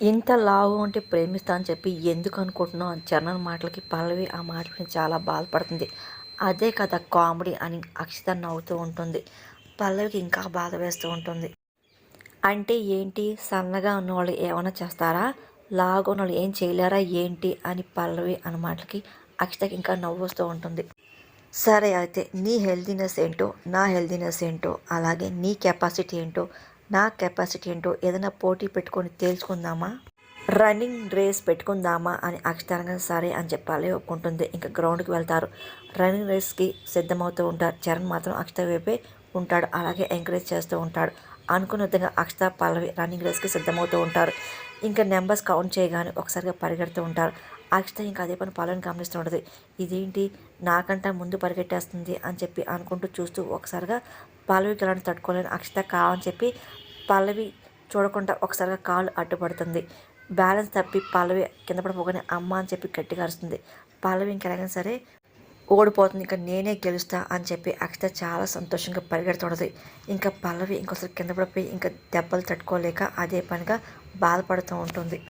ఇంత లావు ఉంటే ప్రేమిస్తా అని చెప్పి ఎందుకు అనుకుంటున్నావు అని చరణ్ మాటలకి పల్లవి ఆ మాట చాలా బాధపడుతుంది. అదే కదా కామెడీ అని అక్షిత నవ్వుతూ ఉంటుంది. పల్లవికి ఇంకా బాధ వేస్తూ ఉంటుంది. అంటే ఏంటి? సన్నగా ఉన్న వాళ్ళు ఏమైనా చేస్తారా? లాగా ఉన్న వాళ్ళు ఏం చేయలేరా ఏంటి? అని పల్లవి అన్న మాటలకి అక్షతకి ఇంకా నవ్వు వస్తూ ఉంటుంది. సరే అయితే నీ హెల్దీనెస్ ఏంటో నా హెల్దీనెస్ ఏంటో అలాగే నీ కెపాసిటీ ఏంటో నా కెపాసిటీ ఏంటో ఏదైనా పోటీ పెట్టుకొని తేల్చుకుందామా? రన్నింగ్ రేస్ పెట్టుకుందామా అని అక్షరంగా సరే అని చెప్పాలి ఒప్పుకుంటుంది. ఇంకా గ్రౌండ్కి వెళ్తారు. రన్నింగ్ రేస్కి సిద్ధమవుతూ ఉంటారు. చరణ్ మాత్రం అక్షత వైపే ఉంటాడు. అలాగే ఎంకరేజ్ చేస్తూ ఉంటాడు. అనుకున్న విధంగా అక్షత పల్లవి రన్నింగ్ రేస్కి సిద్ధమవుతూ ఉంటారు. ఇంకా నెంబర్స్ కౌంట్ చేయగానే ఒకసారిగా పరిగెడుతూ ఉంటారు. అక్షత ఇంకా అదే పని పాలను గమనిస్తూ ఉంటుంది ఇదేంటి? నాకంటే ముందు పరిగెట్టేస్తుంది అని చెప్పి అనుకుంటూ చూస్తూ ఒకసారిగా పల్లవికి ఎలాంటి తట్టుకోలేని అక్షత కావని చెప్పి పల్లవి చూడకుండా ఒకసారిగా కాలు అడ్డుపడుతుంది. బ్యాలెన్స్ తప్పి పల్లవి కింద పడిపోగానే అమ్మ అని చెప్పి గట్టిగా అరుస్తుంది. పల్లవి ఇంకెలాగైనా సరే ఓడిపోతుంది. ఇంకా నేనే గెలుస్తా అని చెప్పి అక్షత చాలా సంతోషంగా పరిగెడుతుండదు ఇంకా పల్లవి ఇంకోసారి కింద పడిపోయి ఇంకా దెబ్బలు తట్టుకోలేక అదే పనిగా బాధపడుతూ ఉంటుంది.